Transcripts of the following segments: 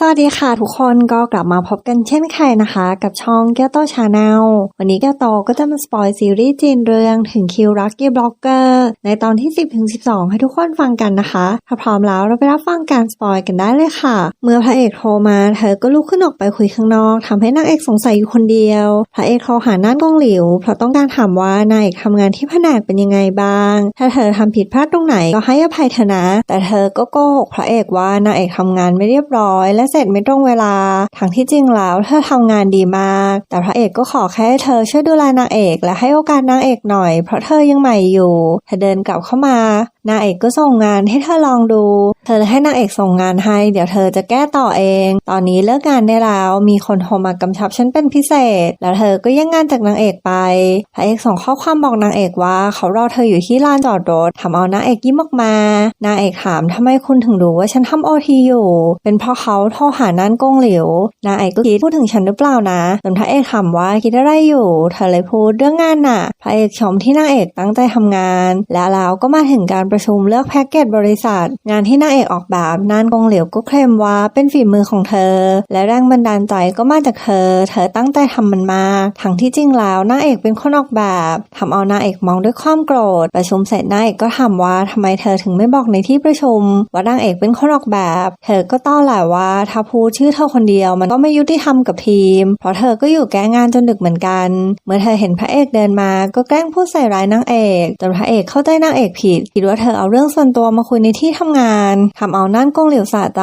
สวัสดีค่ะทุกคนก็กลับมาพบกันเช่นเคยนะคะ กับช่องแก้วโตชาแนลวันนี้แก้วโตก็จะมาสปอยซีรีส์จีนเรื่องถึงคิวรักกี้บล็อกเกอร์ในตอนที่ 10ถึง12 ให้ทุกคนฟังกันนะคะ ถ้าพร้อมแล้วเราไปรับฟังการสปอยกันได้เลยค่ะ เมื่อพระเอกโทรมาเธอก็ลุกขึ้นออกไปคุยข้างนอกทำให้นางเอกสงสัยอยู่คนเดียว พระเอกโทรหาน่านกงหลิว เพราะต้องการถามว่านายเอกทำงานที่แผนกเป็นยังไงบ้าง ถ้าเธอทำผิดพลาดตรงไหนก็ให้อภัยเธอนะ แต่เธอก็โกหกพระเอกว่านางเอกทำงานไม่เรียบร้อยและเสร็จไม่ตรงเวลาทั้งที่จริงแล้วเธอทำงานดีมาก แต่พระเอกก็ขอแค่ให้เธอช่วยดูแลนางเอกและให้โอกาสนางเอกหน่อย เพราะเธอยังใหม่อยู่เธอเดินกลับเข้ามา นางเอกก็ส่งงานให้เธอลองดู เธอให้นางเอกส่งงานให้ เดี๋ยวเธอจะแก้ต่อเอง ตอนนี้เลิกงานได้แล้ว มีคนโทรมากำชับฉันเป็นพิเศษ แล้วเธอก็แย่งงานจากนางเอกไป พระเอกส่งข้อความบอกนางเอกว่าเขารอเธออยู่ที่ลานจอดรถทำเอานางเอกยิ้มออกมา นางเอกถามทำไมคุณถึงรู้ว่าฉันทำโอทีอยู่ เป็นเพราะเขาโทรหานั่นกงหลิวนางเอกก็คิดพูดถึงฉันหรือเปล่านะจนพระเอกถามว่าคิดอะไรอยู่ เธอเลยพูดเรื่องงานน่ะ พระเอกชมที่นางเอกตั้งใจทำงาน และแล้วก็มาถึงการประชุมเลือกแพ็กเกจบริษัท งานที่นางเอกออกแบบนานกงเหลียวก็เคลมว่าเป็นฝีมือของเธอ และแรงบันดาลใจก็มาจากเธอ เธอตั้งใจทำมันมากทั้งที่จริงแล้วนางเอกเป็นคนออกแบบทำเอานางเอกมองด้วยความโกรธ ประชุมเสร็จนางเอกก็ถามว่าทำไมเธอถึงไม่บอกในที่ประชุม ว่านางเอกเป็นคนออกแบบ เธอก็ต้อแหละว่าถ้าพูดชื่อเธอคนเดียวมันก็ไม่ยุติธรรมกับทีม เพราะเธอก็อยู่แก้งานจนดึกเหมือนกัน เมื่อเธอเห็นพระเอกเดินมาก็แกล้งพูดใส่ร้ายนางเอกจนพระเอกเข้าใจนางเอกผิดคิดว่าเธอเอาเรื่องส่วนตัวมาคุยในที่ทำงานทำเอานั่นกงเหลียวสะใจ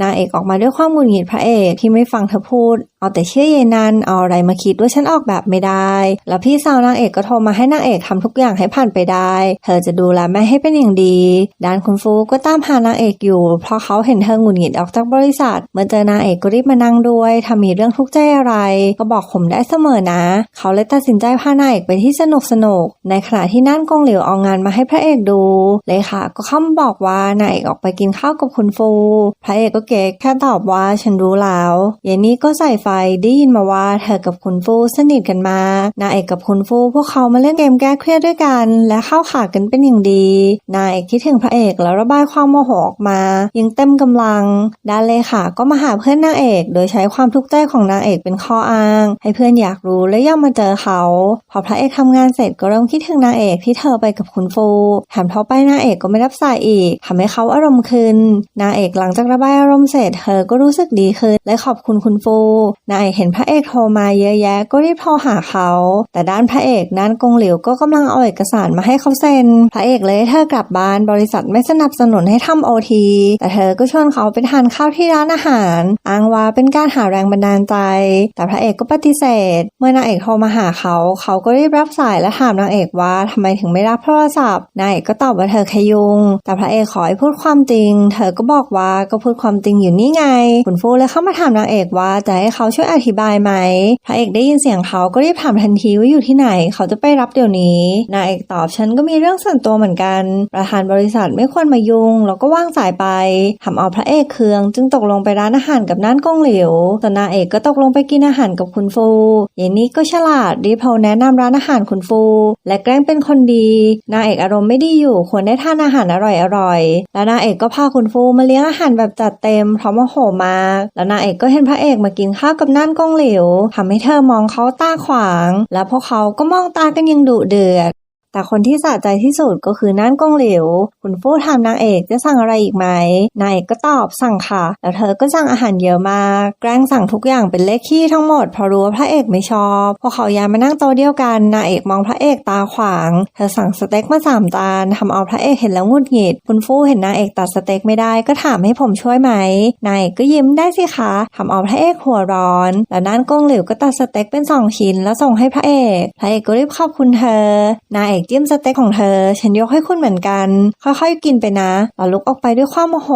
นางเอกออกมาด้วยความหงุดหงิดพระเอกที่ไม่ฟังเธอพูด เอาแต่เชื่อเยนันเอาอะไรมาคิดว่าฉันออกแบบไม่ได้ แล้วพี่สาวนางเอกก็โทรมาให้นางเอกทำทุกอย่างให้ผ่านไปได้ เธอจะดูแลแม่ให้เป็นอย่างดีด้านคุณฟูก็ตามหานางเอกอยู่ เพราะเขาเห็นเธอหงุดหงิดออกจากบริษัท เมื่อเจอนางเอกก็รีบมานั่งด้วยถ้ามีเรื่องทุกข์ใจอะไร ก็บอกผมได้เสมอนะ เขาเลยตัดสินใจพานางเอกไปที่สนุกสนุกในขณะที่นั่นกงเหลียวเอางานมาให้พระเอกดูเลยค่ะ ก็เข้ามาบอกว่านางเอกออกไปกินข้าวกับคุณฟู พระเอกก็เก๊กแค่ตอบว่าฉันรู้แล้วเยนนี่ก็ใส่ไฟได้ยินมาว่าเธอกับคุณฟูสนิทกันมากนางเอกกับคุณฟู พวกเขามาเล่นเกมแก้เครียดด้วยกัน และเข้าขากันเป็นอย่างดี นางเอกคิดถึงพระเอกแล้วระบายความโมโหออกมา ยังเต็มกำลังด้านเลขาก็มาหาเพื่อนนางเอก โดยใช้ความทุกข์ใจของนางเอกเป็นข้ออ้าง ให้เพื่อนอยากรู้และย่อมมาเจอเขา พอพระเอกทำงานเสร็จก็เริ่มคิดถึงนางเอกที่เธอไปกับคุณฟูแถมเทอไปนางเอกก็ไม่รับสายอีกทำให้เขาอารมณ์ขึ้นนางเอกหลังจากระบายอารมณ์เสร็จเธอก็รู้สึกดีขึ้นและขอบคุณคุณฟูนางเอกเห็นพระเอกโทรมาเยอะแยะก็รีบโทรหาเขา แต่ด้านพระเอกนั่นกงหลิวก็กำลังเอาเอกสารมาให้เขาเซ็น พระเอกเลยเธอกลับบ้านบริษัทไม่สนับสนุนให้ทำโอทีแต่เธอก็ชวนเขาไปทานข้าวที่ร้านอาหารอ้างว่าเป็นการหาแรงบันดาลใจ แต่พระเอกก็ปฏิเสธ เมื่อนางเอกโทรมาหาเขา เขาก็รีบรับสายและถามนางเอกว่าทำไมถึงไม่รับโทรศัพท์นางเอกก็ตอบว่าเธอแค่ยุง แต่พระเอกขอให้พูดความจริง เธอก็บอกว่าก็พูดความจริงอยู่นี่ไงขุนฟูเลยเข้ามาถามนางเอกว่าจะให้เขาช่วยอธิบายไหมพระเอกได้ยินเสียงเขาก็รีบถามทันทีว่าอยู่ที่ไหน เขาจะไปรับเดี๋ยวนี้นางเอกตอบฉันก็มีเรื่องส่วนตัวเหมือนกัน ประธานบริษัทไม่ควรมายุ่งแล้วก็ว่างสายไปทำเอาพระเอกเคือง จึงตกลงไปร้านอาหารกับนั่นกงหลิวส่วนนางเอกก็ตกลงไปกินอาหารกับคุณฟูเยนนี่ก็ฉลาดรีบโทรแนะนำร้านอาหารคุณฟู และแกล้งเป็นคนดี นางเอกอารมณ์ไม่ดีอยู่ควรได้ทานอาหารอร่อยๆ แล้วนางเอกก็พาคุณฟูมาเลี้ยงอาหารแบบจัดเต็มพราะโมโหมากแล้วนางเอกก็เห็นพระเอกมากินข้าวกับนั่นกงหลิวทำให้เธอมองเขาตาขวาง แล้วพวกเขาก็มองตากันยังดุเดือด แต่คนที่สะใจที่สุดก็คือนั่นกงหลิวคุณฟู่ถามนางเอกจะสั่งอะไรอีกไหม นางเอกก็ตอบสั่งค่ะ แล้วเธอก็สั่งอาหารเยอะมาก แกล้งสั่งทุกอย่างเป็นเลขขี้ทั้งหมดเพราะรู้ว่าพระเอกไม่ชอบพวกเขาย้ายมานั่งโต๊ะเดียวกัน นางเอกมองพระเอกตาขวาง เธอสั่งสเต็กมาสามจานทำเอาพระเอกเห็นแล้วงุดหงิด คุณฟู่เห็นนางเอกตัดสเต็กไม่ได้ก็ถามให้ผมช่วยไหม นางเอกก็ยิ้มได้สิคะทำเอาพระเอกหัวร้อน แล้วนั่นกงหลิวก็ตัดสเต็กเป็นสองชิ้นแล้วส่งให้พระเอก พระเอกก็รีบขอบคุณเธอนางเอกจิ้มสเต็กของเธอ ฉันยกให้คุณเหมือนกัน ค่อยๆกินไปนะแล้วลุกออกไปด้วยความโมโห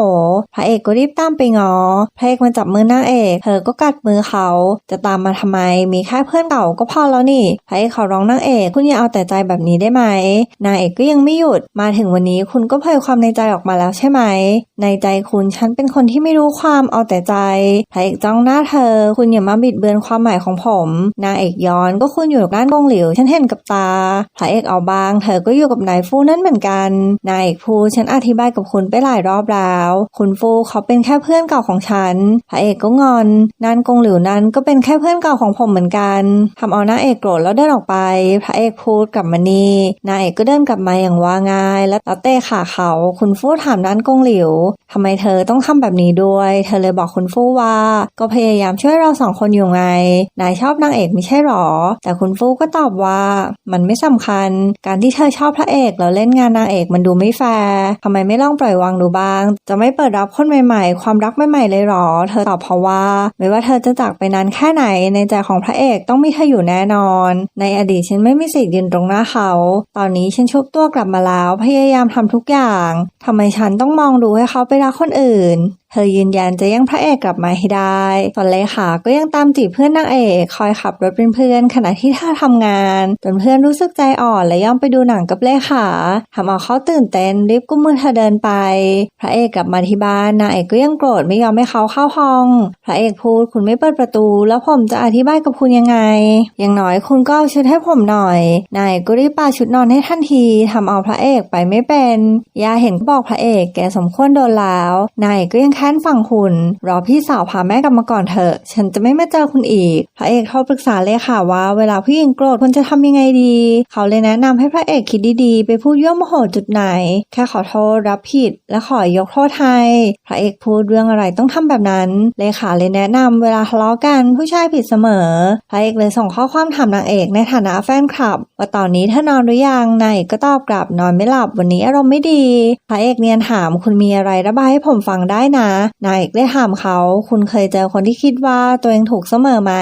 พระเอกก็รีบตามไปงอพระเอกมาจับมือนางเอก เธอก็กัดมือเขา จะตามมาทำไม มีแค่เพื่อนเก่าก็พอแล้วนี่พระเอกขอร้องนางเอก คุณอย่าเอาแต่ใจแบบนี้ได้ไหม นางเอกก็ยังไม่หยุด มาถึงวันนี้คุณก็เผยความในใจออกมาแล้วใช่ไหม ในใจคุณฉันเป็นคนที่ไม่รู้ความเอาแต่ใจพระเอกจ้องหน้าเธอ คุณอย่ามาบิดเบือนความหมายของผม นางเอกย้อนก็คุณอยู่ด้านกงหลิว ฉันเห็นกับตาพระเอกเอาใบาง เธอก็อยู่กับนายฟูนั่นเหมือนกันนายเอกพูฉันอธิบายกับคุณไปหลายรอบแล้ว คุณฟูเขาเป็นแค่เพื่อนเก่าของฉันพระเอกก็งอนนานกงหลิวนั้นก็เป็นแค่เพื่อนเก่าของผมเหมือนกันทำเอานางเอกโกรธแล้วเดินออกไป พระเอกพูดกลับมานี่นายเอกก็เดินกลับมาอย่างว่าง่าย แล้วเตะขาเขา คุณฟูถามนานกงหลิวทำไมเธอต้องทำแบบนี้ด้วย เธอเลยบอกคุณฟูว่า ก็พยายามช่วยเราสองคนอยู่ไง นายชอบนางเอกไม่ใช่หรอ แต่คุณฟูก็ตอบว่า มันไม่สำคัญการที่เธอชอบพระเอกแล้วเล่นงานนางเอกมันดูไม่แฟร์ทำไมไม่ลองปล่อยวางดูบ้าง จะไม่เปิดรับคนใหม่ ๆ ความรักใหม่ๆเลยหรอ เธอตอบเพราะว่า ไม่ว่าเธอจะจากไปนานแค่ไหน ในใจของพระเอกต้องมีเธออยู่แน่นอน ในอดีตฉันไม่มีสิทธิ์ยืนตรงหน้าเขา ตอนนี้ฉันชุบตัวกลับมาแล้วพยายามทำทุกอย่างทำไมฉันต้องมองดูให้เขาไปรักคนอื่น เธอยืนยันจะยังพระเอกกลับมาให้ได้ส่วนเลขาก็ยังตามจีบเพื่อนนางเอกคอยขับรถเป็นเพื่อนขณะที่เธอทำงานจนเพื่อนรู้สึกใจอ่อนและย่อมไปดูหนังกับเลขาทำเอาเขาตื่นเต้นรีบกุมมือเธอเดินไป พระเอกกลับมาที่บ้านนางเอกก็ยังโกรธไม่ยอมให้เขาเข้าห้อง พระเอกพูดคุณไม่เปิดประตู แล้วผมจะอธิบายกับคุณยังไง อย่างน้อยคุณก็เอาชุดให้ผมหน่อย นายก็รีบปาชุดนอนให้ทันทีทำเอาพระเอกไปไม่เป็นยาเห็นก็บอกพระเอกแกสมควรโดนแล้ว นายกก็ยังแค้นฝั่งคุณ รอพี่สาวพาแม่กลับมาก่อนเถอะ ฉันจะไม่มาเจอคุณอีก พระเอกเขาปรึกษาเลยค่ะว่า เวลาผู้หญิงโกรธควรจะทำยังไงดี เขาเลยแนะนำให้พระเอกคิดดีๆ ไปพูดยั่วโมโหจุดไหน แค่ขอโทษรับผิด และขอยกโทษให้พระเอกพูดเรื่องอะไรต้องทำแบบนั้น เลขาเลยแนะนำเวลาทะเลาะกันผู้ชายผิดเสมอ พระเอกเลยส่งข้อความถามนางเอกในฐานะแฟนคลับ ว่าตอนนี้เธอนอนหรือยังนายเอกก็ตอบกลับนอนไม่หลับวันนี้อารมณ์ไม่ดี พระเอกเนียนถามคุณมีอะไรระบายให้ผมฟังได้นะนายเอกได้ถามเขา คุณเคยเจอคนที่คิดว่าตัวเองถูกเสมอไหม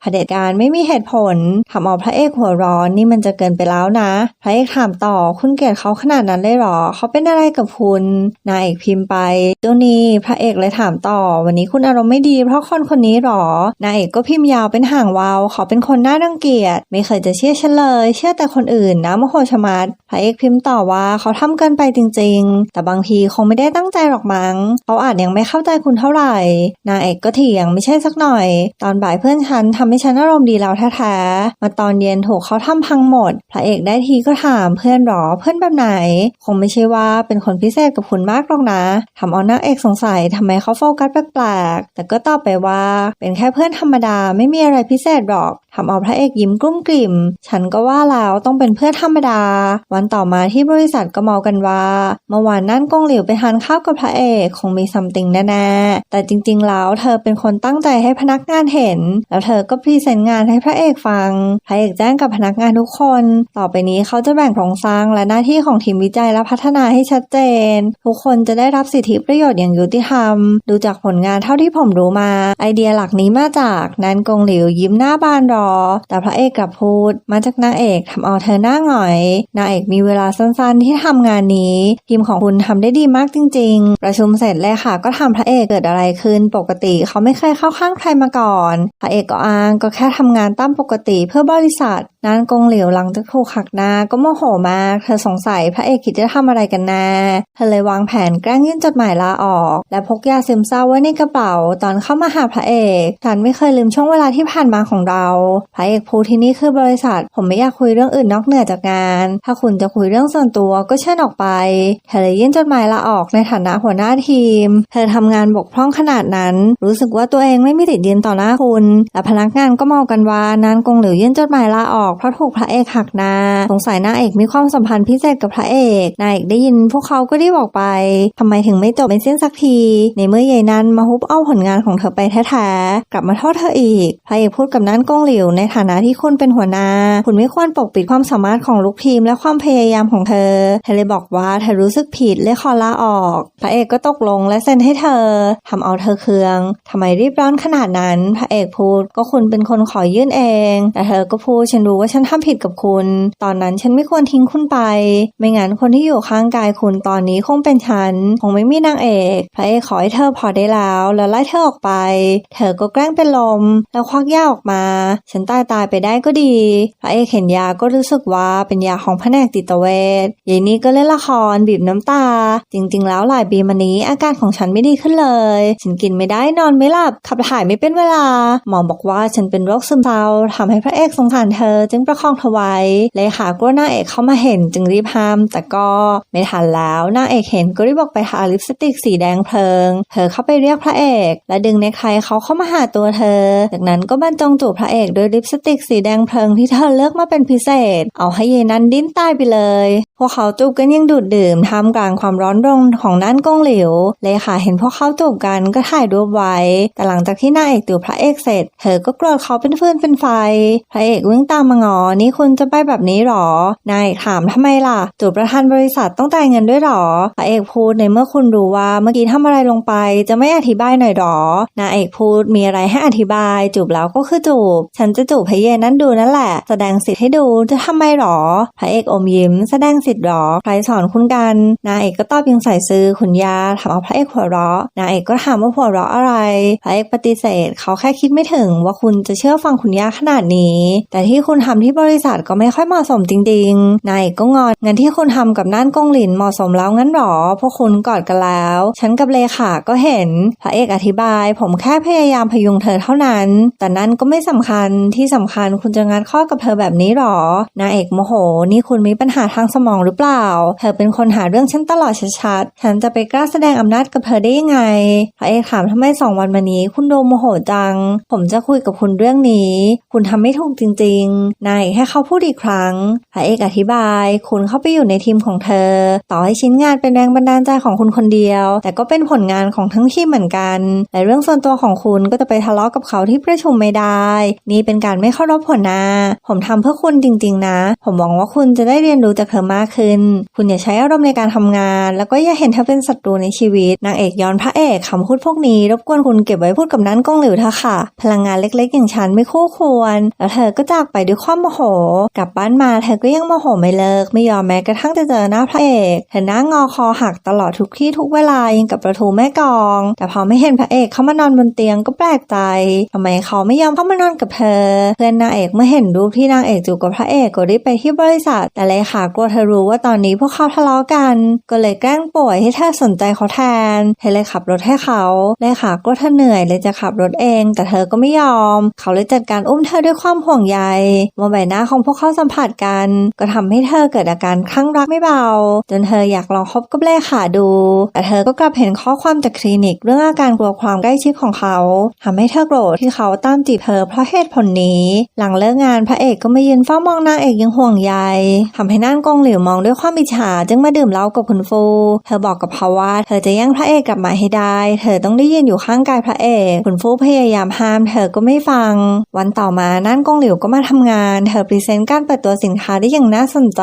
เผด็จการไม่มีเหตุผลทำเอาพระเอกหัวร้อนนี่มันจะเกินไปแล้วนะ พระเอกถามต่อคุณเกลียดเขาขนาดนั้นเลยหรอ เขาเป็นอะไรกับคุณนายเอกพิมพ์ไปเจ้านี้พระเอกเลยถามต่อ วันนี้คุณอารมณ์ไม่ดีเพราะคนคนนี้หรอนายเอกก็พิมพ์ยาวเป็นห่างวาวเขาเป็นคนน่ารังเกียจไม่เคยจะเชื่อฉันเลย เชื่อแต่คนอื่นนะมโหชะมัดพระเอกพิมพ์ต่อว่าเขาทำเกินไปจริง ๆ แต่บางทีคงไม่ได้ตั้งใจหรอกมั้งเขาอาจยังไม่เข้าใจคุณเท่าไหร่ นายเอกก็เถียงไม่ใช่สักหน่อย ตอนบ่ายเพื่อนฉันทำให้ฉันอารมณ์ดีแล้วแท้ๆมาตอนเย็นถูกเขาทำพังหมด พระเอกได้ทีก็ถามเพื่อนหรอเพื่อนแบบไหน คงไม่ใช่ว่าเป็นคนพิเศษกับคุณมากหรอกนะทำเอานางเอกสงสัยทำไมเขาโฟกัสแปลกๆแต่ก็ตอบไปว่าเป็นแค่เพื่อนธรรมดาไม่มีอะไรพิเศษหรอกทำเอาพระเอกยิ้มกลุ้มกลิ่ม ฉันก็ว่าแล้วต้องเป็นเพื่อนธรรมดา วันต่อมาที่บริษัทก็เมากันว่า เมื่อวานนั่นกงหลิวไปทานข้าวกับพระเอกคงมีซัมติงแน่ๆแต่จริงๆแล้วเธอเป็นคนตั้งใจให้พนักงานเห็น แล้วเธอก็พรีเซนต์งานให้พระเอกฟัง พระเอกแจ้งกับพนักงานทุกคน ต่อไปนี้เขาจะแบ่งโครงสร้างและหน้าที่ของทีมวิจัยและพัฒนาให้ชัดเจน ทุกคนจะได้รับสิทธิประโยชน์อย่างยุติธรรม ดูจากผลงานเท่าที่ผมรู้มา ไอเดียหลักนี้มาจากนันกงหลิวยิ้มหน้าบานรอ แต่พระเอกกลับพูด มาจากนางเอกทำเอาเธอหน้าหงอย นางเอกมีเวลาสั้นๆ ที่ทำงานนี้ ทีมของคุณทำได้ดีมากจริง ๆ ประชุมเสร็จเลยค่ะก็ถามพระเอกเกิดอะไรขึ้นปกติเขาไม่เคยเข้าข้างใครมาก่อน พระเอกก็อ้างก็แค่ทำงานตามปกติเพื่อบริษัท นานกงเหลียวหลังจากถูกหักหน้าก็โมโหมาก เธอสงสัยพระเอกคิดจะทำอะไรกันแน่เธอเลยวางแผนแกล้งยื่นจดหมายลาออก และพกยาซึมเศร้าไว้ในกระเป๋าตอนเข้ามาหาพระเอกฉันไม่เคยลืมช่วงเวลาที่ผ่านมาของเรา พระเอกพูดที่นี่คือบริษัท ผมไม่อยากคุยเรื่องอื่นนอกเหนือจากงาน ถ้าคุณจะคุยเรื่องส่วนตัวก็เชิญออกไปเธอเลยยื่นจดหมายลาออกในฐานะหัวหน้าทีม เธอทำงานบกพร่องขนาดนั้น รู้สึกว่าตัวเองไม่มีติดยืนต่อหน้าคุณ และพนักงานก็เมากันว่านานกงเหลิวยื่นจดหมายลาออกเพราะถูกพระเอกหักหน้าสงสัยนางเอกมีความสัมพันธ์พิเศษกับพระเอกนายเอกได้ยินพวกเขาก็รีบอกไปทำไมถึงไม่จบไม่สิ้นสักที ในเมื่อยายนั้นมาฮุบเอาผลงานของเธอไปแท้ๆกลับมาโทษเธออีกพระเอกพูดกับนั้นกงหลิวในฐานะที่คุณเป็นหัวหน้า คุณไม่ควรปกปิดความสามารถของลูกทีมและความพยายามของเธอเธอเลยบอกว่าเธอรู้สึกผิดเลยขอลาออก พระเอกก็ตกลงและเซ็นให้เธอทำเอาเธอเคืองทำไมรีบร้อนขนาดนั้น พระเอกพูดก็คุณเป็นคนขอยื่นเอง แต่เธอก็พูดฉันรู้ว่าฉันทำผิดกับคุณ ตอนนั้นฉันไม่ควรทิ้งคุณไป ไม่งั้นคนที่อยู่ข้างกายคุณตอนนี้คงเป็นฉัน คงไม่มีนางเอก พระเอกขอให้เธอพอได้แล้ว แล้วไล่เธอออกไป เธอก็แกล้งเป็นลม แล้วควักยาออกมา ฉันตายตายไปได้ก็ดี พระเอกเห็นยาก็รู้สึกว่าเป็นยาของแผนกจิตเวชยายนี่ก็เล่นละครบีบน้ำตา จริง ๆ แล้วหลายปีมานี้อาการของฉันไม่ดีขึ้นเลย ฉันกินไม่ได้นอนไม่หลับขับถ่ายไม่เป็นเวลา หมอบอกว่าฉันเป็นโรคซึมเศร้าทำให้พระเอกสงสารเธอจึงประคองเธอไว้เลขากลัวนางเอกเข้ามาเห็นจึงรีบห้าม แต่ก็ไม่ทันแล้วนางเอกเห็นก็รีบบอกไปทาลิปสติกสีแดงเพลิง เธอเข้าไปเรียกพระเอก และดึงเนคไทเขาเข้ามาหาตัวเธอ จากนั้นก็บรรจงจูบพระเอกด้วยลิปสติกสีแดงเพลิงที่เธอเลือกมาเป็นพิเศษ เอาให้เยนั้นดิ้นตายไปเลย พวกเขาจูบกันยังดูดดื่มท่ามกลางความร้อนรนของน่นกงเหลวเลขาเห็นพวกเขาจูบกันก็ถ่ายรูปไว้ แต่หลังจากที่นางเอกจูบพระเอกเสร็จ เธอก็โกรธเขาเป็นฟืนเป็นไฟ พระเอกวิ่งตามมงอนี่คุณจะไปแบบนี้หรอ นายเอกถามทำไมล่ะจูบประธานบริษัทต้องจ่ายเงินด้วยหรอพระเอกพูดในเมื่อคุณรู้ว่าเมื่อกี้ทำอะไรลงไป จะไม่อธิบายหน่อยหรอนายเอกพูดมีอะไรให้อธิบาย จูบแล้วก็คือจูบ ฉันจะจูบให้เยนั่นดูนั่นแหละ แสดงสิทธิ์ให้ดูจะทำไมหรอพระเอกอมยิ้ม แสดงสิทธิ์หรอ ใครสอนคุณกัน นายเอกก็ตอบยังใส่ซื้อขุนยาถามเอาพระเอกหัวเราะนายเอกก็ถามว่าหัวเราะอะไร พระเอกปฏิเสธ เขาแค่คิดไม่ถึงว่าคุณจะเชื่อฟังขุนยาขนาดนี้ แต่ที่คุณทำที่บริษัทก็ไม่ค่อยเหมาะสมจริงๆ นายเอกก็งอนงั้นที่คุณทำกับน่านกงหลินเหมาะสมแล้วงั้นหรอ พวกคุณกอดกันแล้ว ฉันกับเลขาก็เห็น พระเอกอธิบาย ผมแค่พยายามพยุงเธอเท่านั้น แต่นั่นก็ไม่สำคัญที่สำคัญคุณจะงัดข้อกับเธอแบบนี้หรอนายเอกโมโห นี่คุณมีปัญหาทางสมองหรือเปล่า เธอเป็นคนหาเรื่องฉันตลอดชัดๆ ฉันจะไปกล้าแสดงอำนาจกับเธอได้ยังไง พระเอกถามทำไมสองวันมานี้ คุณโดูโมโหจัง ผมจะคุยกับคุณเรื่องนี้ คุณทำไม่ถูกจริง ๆนายให้เขาพูดอีกครั้งพระเอกอธิบาย คุณเข้าไปอยู่ในทีมของเธอ ต่อให้ชิ้นงานเป็นแรงบันดาลใจของคุณคนเดียว แต่ก็เป็นผลงานของทั้งทีมเหมือนกันแต่เรื่องส่วนตัวของคุณก็จะไปทะเลาะกับเขาที่ประชุมไม่ได้ นี่เป็นการไม่เคารพหัวหน้า ผมทำเพื่อคุณจริง ๆ นะ ผมหวังว่าคุณจะได้เรียนรู้จากเธอมากขึ้น คุณอย่าใช้อารมณ์ในการทำงาน แล้วก็อย่าเห็นเธอเป็นศัตรูในชีวิต นางเอกย้อนพระเอกคำพูดพวกนี้ รบกวนคุณเก็บไว้พูดกับนั้นกงหลิวเธอะค่ะ พลังงานเล็กๆ อย่างฉันไม่คู่ควร แล้วเธอก็จากไปด้วยความโมโห กลับบ้านมาเธอก็ยังโมโหไม่เลิก ไม่ยอมแม้กระทั่งจะเจอหน้าพระเอกเธอหน้างอคอหักตลอดทุกที่ทุกเวลายังกับประตูแม่กอง แต่พอไม่เห็นพระเอกเข้ามานอนบนเตียงก็แปลกใจทำไมเขาไม่ยอมเข้ามานอนกับเธอ เพื่อนนางเอกเมื่อเห็นรูปที่นางเอกจูบกับพระเอกก็รีบไปที่บริษัท แต่เลขากลัวเธอรู้ว่าตอนนี้พวกเขาทะเลาะกัน ก็เลยแกล้งป่วยให้เธอสนใจเขาแทนเธอเลยขับรถให้เขาเลขากลัวเธอเหนื่อยเลยจะขับรถเอง แต่เธอก็ไม่ยอม เขาเลยจัดการอุ้มเธอด้วยความห่วงใยเมื่อใบหน้าของพวกเขาสัมผัสกัน ก็ทำให้เธอเกิดอาการคลั่งรักไม่เบา จนเธออยากลองคบกับเล่ขาดู แต่เธอก็กลับเห็นข้อความจากคลินิก เรื่องอาการกลัวความใกล้ชิดของเขาทำให้เธอโกรธที่เขาตามจีบเธอเพราะเหตุผลนี้ หลังเลิกงานพระเอกก็มายืนเฝ้ามองนางเอกยังห่วงใยทำให้น่านกงหลิวมองด้วยความอิจฉาจึงมาดื่มเหล้ากับคุณฟู เธอบอกกับเขาว่าเธอจะแย่งพระเอกกลับมาให้ได้ เธอต้องได้ยืนอยู่ข้างกายพระเอก คุณฟูพยายามห้าม เธอก็ไม่ฟัง วันต่อมาน่านกงหลิวก็มาทำงานเธอพรีเซนต์การเปิดตัวสินค้าได้อย่างน่าสนใจ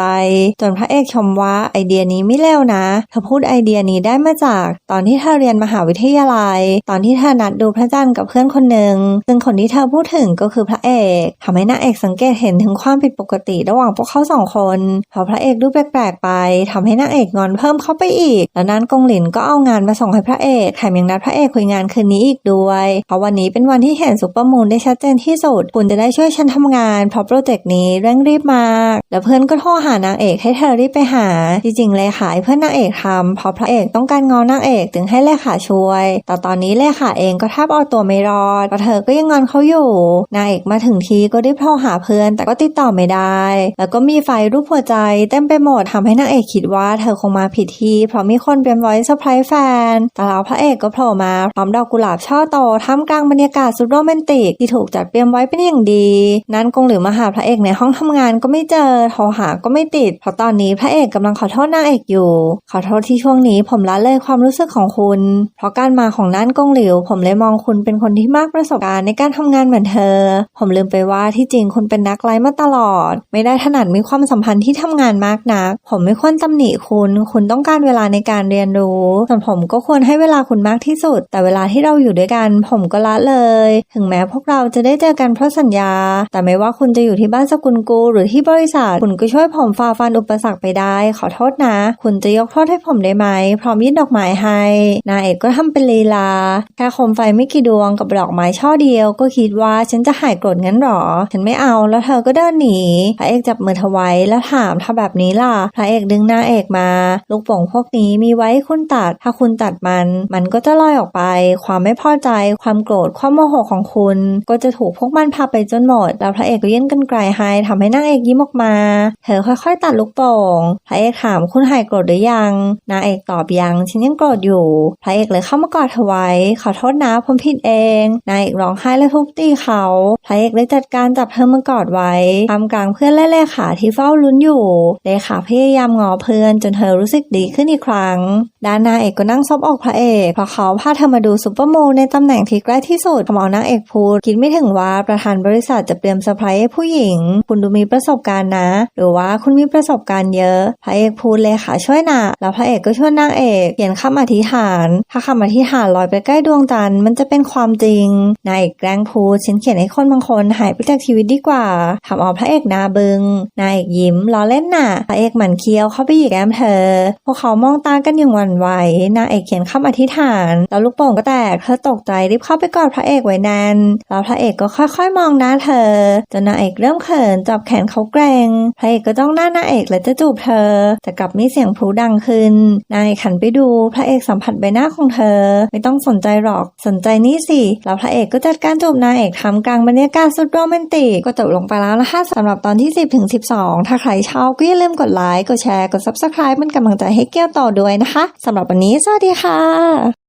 จนพระเอกชมว่าไอเดียนี้ไม่เลวนะ เธอพูดไอเดียนี้ได้มาจาก ตอนที่เธอเรียนมหาวิทยาลัย ตอนที่เธอนัดดูพระจันทร์กับเพื่อนคนหนึ่งซึ่งคนที่เธอพูดถึงก็คือพระเอกทำให้นางเอกสังเกตเห็นถึงความผิดปกติระหว่างพวกเขาสองคนพอพระเอกดูแปลกๆไปทำให้นางเอกงอนเพิ่มเข้าไปอีก แล้วนั้นกงหลินก็เอางานมาส่งให้พระเอกแถมยังนัดพระเอกคุยงานคืนนี้อีกด้วย เพราะวันนี้เป็นวันที่เห็นซุปเปอร์มูนได้ชัดเจนที่สุดคุณจะได้ช่วยฉันทำงานเพราะโปรเจกต์นี้เร่งรีบมากแล้วเพื่อนก็โทรหานางเอกให้เธอรีบไปหา จริงๆเลขาให้เพื่อนนางเอกทำเพราะพระเอกต้องการงอนางเอกจึงให้เลขาช่วย แต่ตอนนี้เลขาเองก็แทบเอาตัวไม่รอดเพราะเธอก็ยังงอนเขาอยู่ นางเอกมาถึงทีก็รีบโทรหาเพื่อน แต่ก็ติดต่อไม่ได้ แล้วก็มีไฟรูปหัวใจเต็มไปหมดทำให้นางเอกคิดว่าเธอคงมาผิดที่ เพราะมีคนเตรียมไว้เซอร์ไพรส์แฟน แต่แล้วพระเอกก็โผล่มาพร้อมดอกกุหลาบช่อโตท่ามกลางบรรยากาศสุดโรแมนติกที่ถูกจัดเตรียมไว้เป็นอย่างดี นั้นกงหรือมาหาพระเอกในห้องทำงานก็ไม่เจอโทรหาก็ไม่ติด เพราะตอนนี้พระเอกกำลังขอโทษนางเอกอยู่ ขอโทษที่ช่วงนี้ผมละเลยความรู้สึกของคุณ เพราะการมาของนั่นกงหลิว ผมเลยมองคุณเป็นคนที่มากประสบการณ์ในการทำงานเหมือนเธอ ผมลืมไปว่าที่จริงคุณเป็นนักไล่มาตลอด ไม่ได้ถนัดมีความสัมพันธ์ที่ทำงานมากนัก ผมไม่ควรตำหนิคุณ คุณต้องการเวลาในการเรียนรู้ ส่วนผมก็ควรให้เวลาคุณมากที่สุด แต่เวลาที่เราอยู่ด้วยกัน ผมก็ละเลย ถึงแม้พวกเราจะได้เจอกันเพราะสัญญา แต่ไม่ว่าคุณจะอยู่ที่บ้านสกุลกูหรือที่บริษัทคุณก็ช่วยผมฝ่าฟันอุปสรรคไปได้ ขอโทษนะ คุณจะยกโทษให้ผมได้ไหม พร้อมยื่นดอกไม้ให้นายเอกก็ทำเป็นลีลาแค่โคมไฟไม่กี่ดวงกับดอกไม้ช่อเดียว ก็คิดว่าฉันจะหายโกรธงั้นหรอ ฉันไม่เอาแล้วเธอก็เดินหนีพระเอกจับมือเธอไว้แล้วถามถ้าแบบนี้ล่ะพระเอกดึงนางเอกมา ลูกโป่งพวกนี้มีไว้ให้คุณตัด ถ้าคุณตัดมัน มันก็จะลอยออกไป ความไม่พอใจ ความโกรธความโมโหของคุณ ก็จะถูกพวกมันพาไปจนหมด แล้วพระเอกก็ยื่นกรรนไกลให้ทำให้นางเอกยิ้มออกมา เธอค่อยๆ ตัดลูกโป่งพระเอกถามคุณไห่โกรธหรือยัง นางเอกตอบยังฉันยังโกรธอยู่ พระเอกเลยเข้ามากอดเธอไว้ ขอโทษนะผมผิดเอง นางเอกร้องไห้และทุบตีเขา พระเอกเลยจัดการจับเธอมากอดไว้ทำกลางเพื่อนและเลขาที่เฝ้าลุ้นอยู่เลขาพยายามงอเพื่อนจนเธอรู้สึกดีขึ้นอีกครั้ง ด้านนางเอกก็นั่งซบอกพระเอกเพราะเขาพาเธอมาดูซุปเปอร์มูนในตำแหน่งที่ใกล้ที่สุดทำเอานางเอกพูดคิดไม่ถึงว่าประธานบริษัทจะเตรียมเซอร์ไพรส์ให้ผู้หญิง คุณดูมีประสบการณ์นะ หรือว่าคุณมีประสบการณ์เยอะ พระเอกพูดเลยค่ะช่วยนะแล้วพระเอกก็ช่วยนางเอกเขียนคำอธิษฐาน ถ้าคำอธิษฐานลอยไปใกล้ดวงจันทร์มันจะเป็นความจริงนางเอกแกล้งพูดฉันเขียนให้คนบางคนหายไปจากชีวิตดีกว่าทำเอาพระเอกหนาบึงนางเอกยิ้มล้อเล่นน่ะ พระเอกหมั่นเคี้ยวเข้าไปหยิกแก้มเธอ พวกเขามองตากันอย่างหวั่นไหวนางเอกเขียนคำอธิษฐาน แล้วลูกโป่งก็แตกเธอตกใจรีบเข้าไปกอดพระเอกไว้แน่นแล้วพระเอกก็ค่อยๆ มองหน้าเธอจนนางเอกเริ่มเขินจับแขนเขาเกรงพระเอกก็จ้องหน้านางเอกและจะจูบเธอ แต่กลับมีเสียงพลุดังขึ้น นางเอกหันไปดูพระเอกสัมผัสใบหน้าของเธอ ไม่ต้องสนใจหรอกสนใจนี่สิแล้วพระเอกก็จัดการจูบนางเอกทำกลางบรรยากาศสุดโรแมนติกก็จบลงไปแล้วนะคะสำหรับตอนที่ 10ถึง12 ถ้าใครชอบก็อย่าลืมกดไลค์กดแชร์กด subscribe เป็นกำลังใจให้เกี้ยวต่อด้วยนะคะสำหรับวันนี้สวัสดีค่ะ